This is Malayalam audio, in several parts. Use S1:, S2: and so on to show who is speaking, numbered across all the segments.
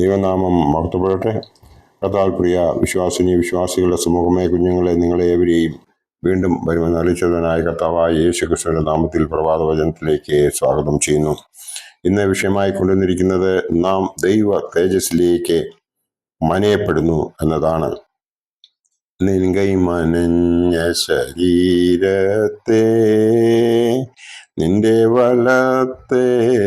S1: ദൈവനാമം മഹത്വപ്പെടട്ടെ. കഥാൽ പ്രിയ വിശ്വാസിനി വിശ്വാസികളുടെ സമൂഹമായ കുഞ്ഞുങ്ങളെ നിങ്ങളെ ഏവരെയും വീണ്ടും വരുമെന്ന് അറിയിച്ചതിനായ കർത്താവായ യേശു കൃഷ്ണന്റെ നാമത്തിൽ പ്രഭാത വചനത്തിലേക്ക് സ്വാഗതം ചെയ്യുന്നു. ഇന്ന് വിഷയമായി കൊണ്ടുവന്നിരിക്കുന്നത് നാം ദൈവ തേജസ്സിലേക്ക് മനയപ്പെടുന്നു എന്നതാണ്. നിൻകൈ മനഞ്ഞ ശരീരത്തെ നിന്റെ വലത്തേതാകണമേ.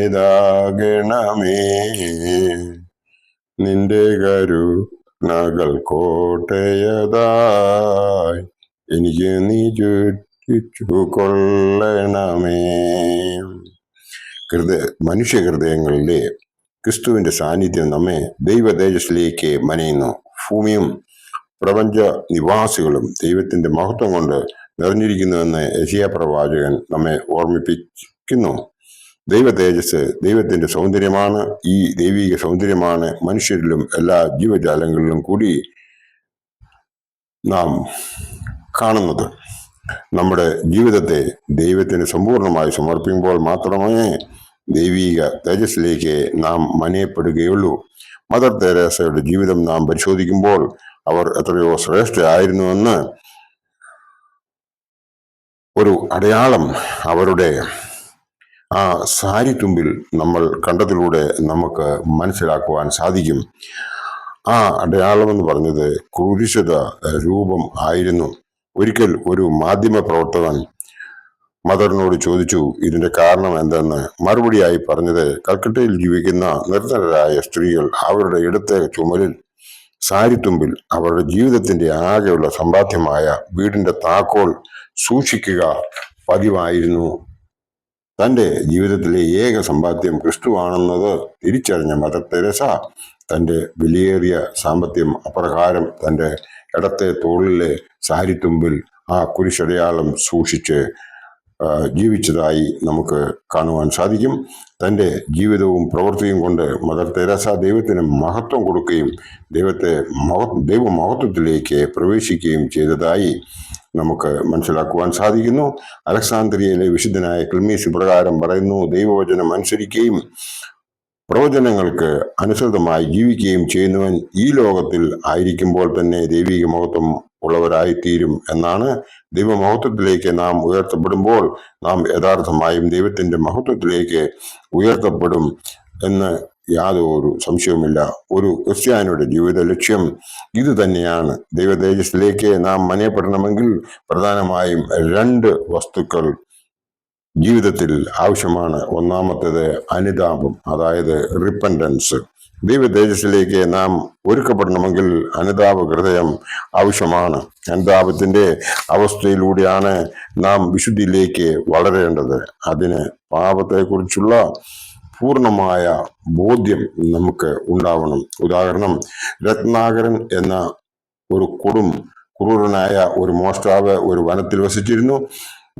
S1: നിന്റെ കരു കരുണകൾ കോട്ടയതായി. എനിക്ക് നീ ചുറ്റിച്ചു കൊള്ളണമേ ഹൃദയ മനുഷ്യ ഹൃദയങ്ങളിലെ ക്രിസ്തുവിന്റെ സാന്നിധ്യം നമ്മെ ദൈവ തേജസ്സിലേക്ക് മനയുന്നു. ഭൂമിയും പ്രപഞ്ച നിവാസികളും ദൈവത്തിന്റെ മഹത്വം കൊണ്ട് നിറഞ്ഞിരിക്കുന്നുവെന്ന് യശിയ പ്രവാചകൻ നമ്മെ ഓർമ്മിപ്പിക്കുന്നു. ദൈവ തേജസ് ദൈവത്തിന്റെ സൗന്ദര്യമാണ്. ഈ ദൈവിക സൗന്ദര്യമാണ് മനുഷ്യരിലും എല്ലാ ജീവജാലങ്ങളിലും കൂടി നാം കാണുന്നത്. നമ്മുടെ ജീവിതത്തെ ദൈവത്തിന് സമ്പൂർണമായി സമർപ്പിക്കുമ്പോൾ മാത്രമേ ദൈവിക തേജസ്സിലേക്ക് നാം മനയപ്പെടുകയുള്ളൂ. മദർ തെരേസയുടെ ജീവിതം നാം പരിശോധിക്കുമ്പോൾ അവർ എത്രയോ ശ്രേഷ്ഠയായിരുന്നുവെന്ന് ഒരു അടയാളം അവരുടെ ആ സാരി തുമ്പിൽ നമ്മൾ കണ്ടതിലൂടെ നമുക്ക് മനസ്സിലാക്കുവാൻ സാധിക്കും. ആ അടയാളമെന്ന് പറഞ്ഞത് ക്രൂരിശത രൂപം ആയിരുന്നു. ഒരിക്കൽ ഒരു മാധ്യമ പ്രവർത്തകൻ മദറിനോട് ചോദിച്ചു ഇതിന്റെ കാരണം എന്തെന്ന്? മറുപടിയായി പറഞ്ഞത് കൽക്കട്ടയിൽ ജീവിക്കുന്ന നിർധനരായ സ്ത്രീകൾ അവരുടെ ഇടത്തെ ചുമലിൽ സാരിത്തുമ്പിൽ അവരുടെ ജീവിതത്തിന്റെ ആകെയുള്ള സമ്പാദ്യമായ വീടിന്റെ താക്കോൽ സൂക്ഷിക്കുക പതിവായിരുന്നു. തന്റെ ജീവിതത്തിലെ ഏക സമ്പാദ്യം ക്രിസ്തുവാണെന്നത് തിരിച്ചറിഞ്ഞ മദർ തെരേസ തന്റെ വിലയേറിയ സാമ്പത്തികം അപ്രകാരം തന്റെ ഇടത്തെ തോളിലെ സാരിത്തുമ്പിൽ ആ കുരിശടയാളം സൂക്ഷിച്ച് ജീവിച്ചതായി നമുക്ക് കാണുവാൻ സാധിക്കും. തന്റെ ജീവിതവും പ്രവൃത്തിയും കൊണ്ട് മദർ തെരേസ ദൈവത്തിന് മഹത്വം കൊടുക്കുകയും ദൈവത്തെ മഹ ദൈവ മഹത്വത്തിലേക്ക് പ്രവേശിക്കുകയും ചെയ്തതായി നമുക്ക് മനസ്സിലാക്കുവാൻ സാധിക്കുന്നു. അലക്സാന്ദ്രിയയിലെ വിശുദ്ധനായ ക്ലിമീസ് പ്രകാരം പറയുന്നു ദൈവവചനം അനുസരിക്കുകയും പ്രവചനങ്ങൾക്ക് അനുസൃതമായി ജീവിക്കുകയും ചെയ്യുന്നവൻ ഈ ലോകത്തിൽ ആയിരിക്കുമ്പോൾ തന്നെ ദൈവിക മഹത്വം ഉള്ളവരായിത്തീരും എന്നാണ് ദൈവമഹത്വത്തിലേക്ക് നാം ഉയർത്തപ്പെടുമ്പോൾ നാം യഥാർത്ഥമായും ദൈവത്തിന്റെ മഹത്വത്തിലേക്ക് ഉയർത്തപ്പെടും എന്ന് യാതൊരു സംശയവുമില്ല. ഒരു ക്രിസ്ത്യാനിയുടെ ജീവിത ലക്ഷ്യം ഇത് തന്നെയാണ്. ദൈവ തേജസ്സിലേക്ക് നാം മനയപ്പെടണമെങ്കിൽ പ്രധാനമായും രണ്ട് വസ്തുക്കൾ ജീവിതത്തിൽ ആവശ്യമാണ്. ഒന്നാമത്തേത് അനുതാപം അതായത് റിപ്പൻഡൻസ് ദൈവ തേജസ്സിലേക്ക് നാം ഒരുക്കപ്പെടണമെങ്കിൽ അനുതാപ ഹൃദയം ആവശ്യമാണ്. അനുതാപത്തിന്റെ അവസ്ഥയിലൂടെയാണ് നാം വിശുദ്ധിയിലേക്ക് വളരേണ്ടത്. അതിന് പാപത്തെക്കുറിച്ചുള്ള പൂർണമായ ബോധ്യം നമുക്ക് ഉണ്ടാവണം. ഉദാഹരണം രത്നാകരൻ എന്ന ഒരു കൊടും ക്രൂരനായ ഒരു മോഷ്ടാവ് ഒരു വനത്തിൽ വസിച്ചിരുന്നു.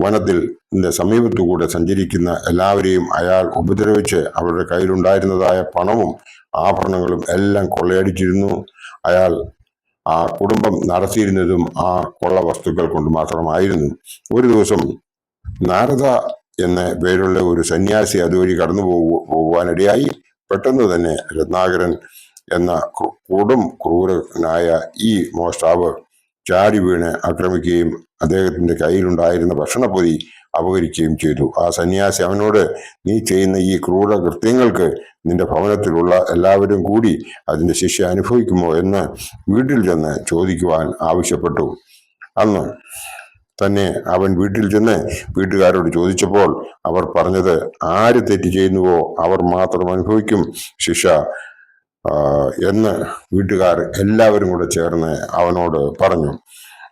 S1: വനത്തിൽ സമീപത്തുകൂടെ സഞ്ചരിക്കുന്ന എല്ലാവരെയും അയാൾ ഉപദ്രവിച്ച് അവരുടെ കയ്യിലുണ്ടായിരുന്നതായ പണവും ആഭരണങ്ങളും എല്ലാം കൊള്ളയടിച്ചിരുന്നു. അയാൾ ആ കുടുംബം നടത്തിയിരുന്നതും ആ കൊള്ള വസ്തുക്കൾ കൊണ്ട് മാത്രമായിരുന്നു. ഒരു ദിവസം നാരദ എന്ന പേരുള്ള ഒരു സന്യാസി അതുവഴി കടന്നു പോകു പോകുവാനിടയായി പെട്ടെന്ന് തന്നെ രത്നാകരൻ എന്ന കൊടും ക്രൂരനായ ഈ മോഷ്ടാവ് ചാടി വീണ് ആക്രമിക്കുകയും അദ്ദേഹത്തിന്റെ കയ്യിലുണ്ടായിരുന്ന ഭക്ഷണപ്പൊതി അപഹരിക്കുകയും ചെയ്തു. ആ സന്യാസി അവനോട് നീ ചെയ്യുന്ന ഈ ക്രൂര കൃത്യങ്ങൾക്ക് നിന്റെ ഭവനത്തിലുള്ള എല്ലാവരും കൂടി അതിന്റെ ശിക്ഷ അനുഭവിക്കുമോ? എന്ന് വീട്ടിൽ ചെന്ന് ചോദിക്കുവാൻ ആവശ്യപ്പെട്ടു. അന്ന് തന്നെ അവൻ വീട്ടിൽ ചെന്ന് വീട്ടുകാരോട് ചോദിച്ചപ്പോൾ അവർ പറഞ്ഞത് ആര് തെറ്റ് ചെയ്യുന്നുവോ അവർ മാത്രം അനുഭവിക്കും ശിക്ഷ എന്ന് വീട്ടുകാർ എല്ലാവരും കൂടെ ചേർന്ന് അവനോട് പറഞ്ഞു.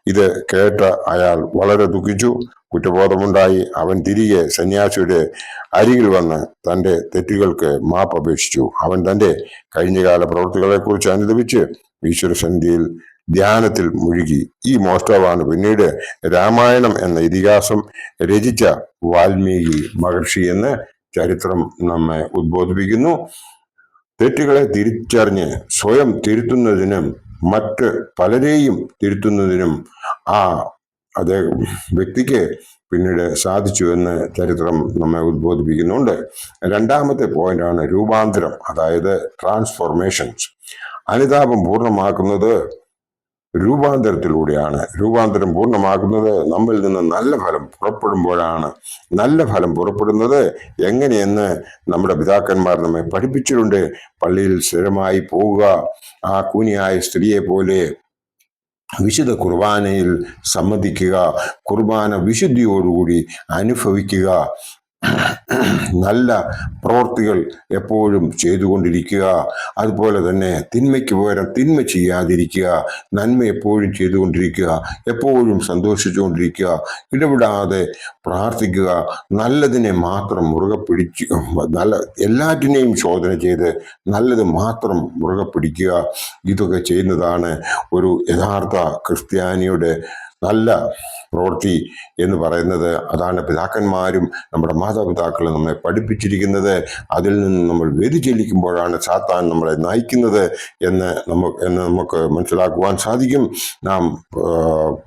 S1: ഇത് കേട്ട അയാൾ വളരെ ദുഃഖിച്ചു. കുറ്റബോധമുണ്ടായി. അവൻ തിരികെ സന്യാസിയുടെ അരികിൽ വന്ന് തന്റെ തെറ്റുകൾക്ക് മാപ്പ് അപേക്ഷിച്ചു. അവൻ തന്റെ കഴിഞ്ഞകാല പ്രവൃത്തികളെക്കുറിച്ച് അനുദപിച്ച് ഈശ്വരസന്ധിയിൽ ധ്യാനത്തിൽ മുഴുകി. ഈ മോഷ്ടാവാണ് പിന്നീട് രാമായണം എന്ന ഇതിഹാസം രചിച്ച വാൽമീകി മഹർഷി എന്ന് ചരിത്രം നമ്മെ ഉദ്ബോധിപ്പിക്കുന്നു. തെറ്റുകളെ തിരിച്ചറിഞ്ഞ് സ്വയം തിരുത്തുന്നതിനും മറ്റ് പലരെയും തിരുത്തുന്നതിനും ആ അദ്ദേഹം വ്യക്തിക്ക് പിന്നീട് സാധിച്ചു എന്ന് ചരിത്രം നമ്മെ ഉദ്ബോധിപ്പിക്കുന്നുണ്ട്. രണ്ടാമത്തെ പോയിന്റാണ് രൂപാന്തരം അതായത് ട്രാൻസ്ഫോർമേഷൻസ് അനുതാപം പൂർണമാക്കുന്നത് രൂപാന്തരത്തിലൂടെയാണ്. രൂപാന്തരം പൂർണമാക്കുന്നത് നമ്മിൽ നിന്ന് നല്ല ഫലം പുറപ്പെടുമ്പോഴാണ്. നല്ല ഫലം പുറപ്പെടുന്നത് എങ്ങനെയെന്ന് നമ്മുടെ പിതാക്കന്മാർ നമ്മെ പഠിപ്പിച്ചിട്ടുണ്ട്. പള്ളിയിൽ സ്ഥിരമായി പോവുക. ആ കൂനിയായ സ്ത്രീയെ പോലെ വിശുദ്ധ കുർബാനയിൽ സമ്മതിക്കുക. കുർബാന വിശുദ്ധിയോടുകൂടി അനുഭവിക്കുക. നല്ല പ്രവൃത്തികൾ എപ്പോഴും ചെയ്തുകൊണ്ടിരിക്കുക. അതുപോലെ തന്നെ തിന്മയ്ക്ക് പകരം തിന്മ ചെയ്യാതിരിക്കുക. നന്മ എപ്പോഴും ചെയ്തുകൊണ്ടിരിക്കുക. എപ്പോഴും സന്തോഷിച്ചുകൊണ്ടിരിക്കുക. ഇടപെടാതെ പ്രാർത്ഥിക്കുക. നല്ലതിനെ മാത്രം മുറുകെ പിടിച്ച് നല്ല എല്ലാറ്റിനെയും ശോധന ചെയ്ത് നല്ലത് മാത്രം മുറുകെ പിടിക്കുക. ഇതൊക്കെ ചെയ്യുന്നതാണ് ഒരു യഥാർത്ഥ ക്രിസ്ത്യാനിയുടെ നല്ല പ്രവൃത്തി എന്ന് പറയുന്നത് അതാണ് പിതാക്കന്മാരും നമ്മുടെ മാതാപിതാക്കളും നമ്മെ പഠിപ്പിച്ചിരിക്കുന്നത്. അതിൽ നിന്ന് നമ്മൾ വ്യതിചലിക്കുമ്പോഴാണ് സാത്താൻ നമ്മളെ നയിക്കുന്നത് എന്ന് നമുക്ക് എന്ന് നമുക്ക് മനസ്സിലാക്കുവാൻ സാധിക്കും. നാം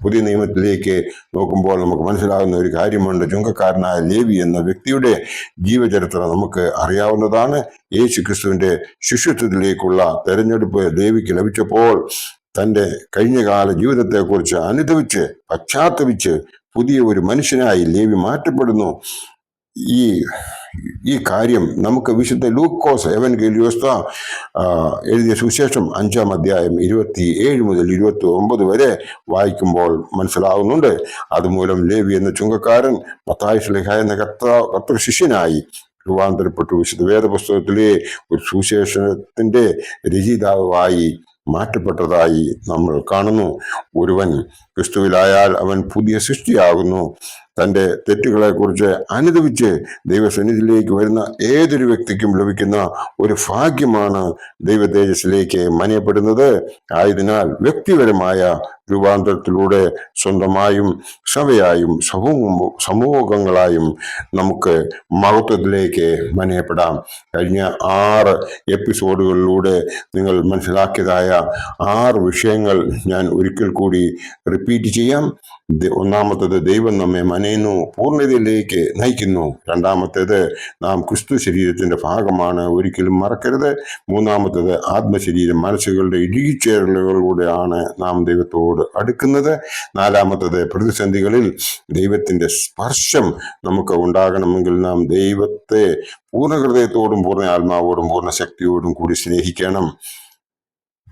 S1: പുതിയ നിയമത്തിലേക്ക് നോക്കുമ്പോൾ നമുക്ക് മനസ്സിലാകുന്ന ഒരു കാര്യമുണ്ട്. ചുങ്കക്കാരനായ ലേവി എന്ന വ്യക്തിയുടെ ജീവചരിത്രം നമുക്ക് അറിയാവുന്നതാണ്. യേശു ക്രിസ്തുവിന്റെ ശിഷ്യത്വത്തിലേക്കുള്ള തെരഞ്ഞെടുപ്പ് ലേവിക്ക് ലഭിച്ചപ്പോൾ തന്റെ കഴിഞ്ഞകാല ജീവിതത്തെക്കുറിച്ച് അനുഭവിച്ച് പശ്ചാത്തപിച്ച് പുതിയ ഒരു മനുഷ്യനായി ലേവി മാറ്റപ്പെടുന്നു. ഈ ഈ കാര്യം നമുക്ക് വിശുദ്ധ ലൂക്കോസ് എവൻ ഗെലിയോസ്ത എഴുതിയ സുവിശേഷം അഞ്ചാം അധ്യായം ഇരുപത്തി ഏഴ് മുതൽ ഇരുപത്തി ഒമ്പത് വരെ വായിക്കുമ്പോൾ മനസ്സിലാവുന്നുണ്ട്. അതുമൂലം ലേവി എന്ന ചുങ്കക്കാരൻ മത്തായി ശ്ലേഖ എന്ന കത്ത കത്ര ശിഷ്യനായി രൂപാന്തരപ്പെട്ടു. വിശുദ്ധ വേദപുസ്തകത്തിലെ ഒരു സുവിശേഷത്തിന്റെ രചയിതാവായി മാറ്റപ്പെട്ടതായി നമ്മൾ കാണുന്നു. ഒരുവൻ ക്രിസ്തുവിലായാൽ അവൻ പുതിയ സൃഷ്ടിയാകുന്നു. തന്റെ തെറ്റുകളെക്കുറിച്ച് അനുദവിച്ച് ദൈവസന്നിധിയിലേക്ക് വരുന്ന ഏതൊരു വ്യക്തിക്കും ലഭിക്കുന്ന ഒരു ഭാഗ്യമാണ് ദൈവ തേജസ്സിലേക്ക് മനയപ്പെടുന്നത്. ആയതിനാൽ വ്യക്തിപരമായ രൂപാന്തരത്തിലൂടെ സ്വന്തമായും സഭയായും സമൂഹ സമൂഹങ്ങളായും നമുക്ക് മഹത്വത്തിലേക്ക് മനയപ്പെടാം. കഴിഞ്ഞ ആറ് എപ്പിസോഡുകളിലൂടെ നിങ്ങൾ മനസ്സിലാക്കിയതായ ആറ് വിഷയങ്ങൾ ഞാൻ ഒരിക്കൽ കൂടി റിപ്പീറ്റ് ചെയ്യാം. ഒന്നാമത്തത് ദൈവം നമ്മെ മനയുന്നു പൂർണതയിലേക്ക് നയിക്കുന്നു. രണ്ടാമത്തേത് നാം ക്രിസ്തു ശരീരത്തിന്റെ ഭാഗമാണ്. ഒരിക്കലും മറക്കരുത്. മൂന്നാമത്തേത് ആത്മശരീരം മനസ്സുകളുടെ ഇഴുകിച്ചേരലുകളിലൂടെയാണ് നാം ദൈവത്തോട് അടുക്കുന്നത്. നാലാമത്തേത് പ്രതിസന്ധികളിൽ ദൈവത്തിന്റെ സ്പർശം നമുക്ക് ഉണ്ടാകണമെങ്കിൽ നാം ദൈവത്തെ പൂർണ ഹൃദയത്തോടും പൂർണ ആത്മാവോടും പൂർണ ശക്തിയോടും കൂടി സ്നേഹിക്കണം.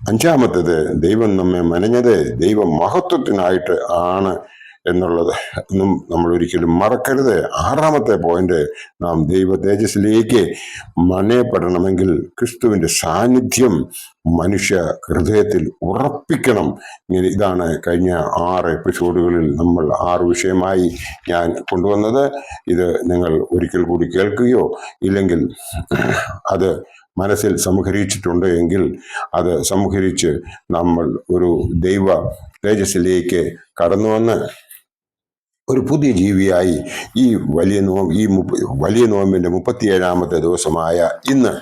S1: അഞ്ചാമത്തേത് ദൈവം നമ്മെ മനഞ്ഞത് ദൈവ മഹത്വത്തിനായിട്ട് ആണ്. എന്നുള്ളത്. ഒന്നും നമ്മൾ ഒരിക്കലും മറക്കരുത്. ആറാമത്തെ പോയിന്റ് നാം ദൈവ തേജസ്സിലേക്ക് മനയപ്പെടണമെങ്കിൽ ക്രിസ്തുവിന്റെ സാന്നിധ്യം മനുഷ്യ ഹൃദയത്തിൽ ഉറപ്പിക്കണം. ഇങ്ങനെ ഇതാണ് കഴിഞ്ഞ ആറ് എപ്പിസോഡുകളിൽ നമ്മൾ ആറ് വിഷയമായി ഞാൻ കൊണ്ടുവന്നത്. ഇത് നിങ്ങൾ ഒരിക്കൽ കൂടി കേൾക്കുകയോ ഇല്ലെങ്കിൽ അത് മനസ്സിൽ സംഹരിച്ചിട്ടുണ്ട് എങ്കിൽ അത് സംഹരിച്ച് നമ്മൾ ഒരു ദൈവ തേജസ്സിലേക്ക് കടന്നു വന്ന് ഒരു പുതിയ ജീവിയായി. ഈ വലിയ നോ ഈ വലിയ നോമ്പിന്റെ മുപ്പത്തിയേഴാമത്തെ ദിവസമായ ഇന്ന്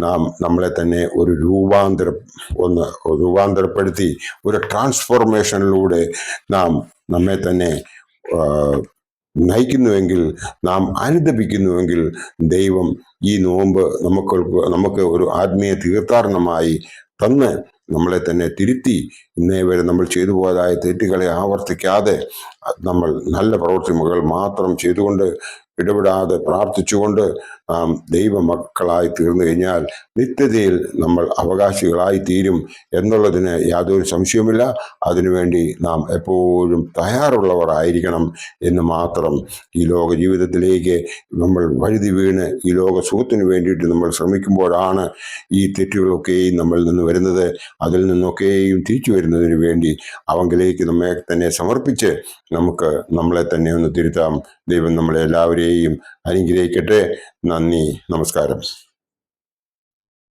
S1: നാം നമ്മളെ തന്നെ ഒരു രൂപാന്തരം ഒന്ന് രൂപാന്തരപ്പെടുത്തി ഒരു ട്രാൻസ്ഫോർമേഷനിലൂടെ നാം നമ്മെ തന്നെ നയിക്കുന്നുവെങ്കിൽ നാം അനുദപിക്കുന്നുവെങ്കിൽ ദൈവം ഈ നോമ്പ് നമുക്ക് നമുക്ക് ഒരു ആത്മീയ തീർത്ഥാടനമായി തന്ന് നമ്മളെ തന്നെ തിരുത്തി. ഇന്നേ വരെ നമ്മൾ ചെയ്തു പോയതായ തെറ്റുകളെ ആവർത്തിക്കാതെ നമ്മൾ നല്ല പ്രവൃത്തികൾ മാത്രം ചെയ്തുകൊണ്ട് ഇടപെടാതെ പ്രാർത്ഥിച്ചുകൊണ്ട് നാം ദൈവമക്കളായി തീർന്നു കഴിഞ്ഞാൽ നിത്യതയിൽ നമ്മൾ അവകാശികളായി തീരും എന്നുള്ളതിന് യാതൊരു സംശയവുമില്ല. അതിനുവേണ്ടി നാം എപ്പോഴും തയ്യാറുള്ളവർ ആയിരിക്കണം എന്ന് മാത്രം ഈ ലോക ജീവിതത്തിലേക്ക് നമ്മൾ വഴുതി വീണ് ഈ ലോക സുഖത്തിന് വേണ്ടിയിട്ട് നമ്മൾ ശ്രമിക്കുമ്പോഴാണ് ഈ തെറ്റുകളൊക്കെയും നമ്മളിൽ നിന്ന് വരുന്നത്. അതിൽ നിന്നൊക്കെയും തിരിച്ചു വരുന്നതിന് വേണ്ടി അവങ്കിലേക്ക് നമ്മെ തന്നെ സമർപ്പിച്ച് നമുക്ക് നമ്മളെ തന്നെ ഒന്ന് തിരുത്താം. ദൈവം നമ്മളെ എല്ലാവരെയും അനുഗ്രഹിക്കട്ടെ. നന്ദി നമസ്കാരം.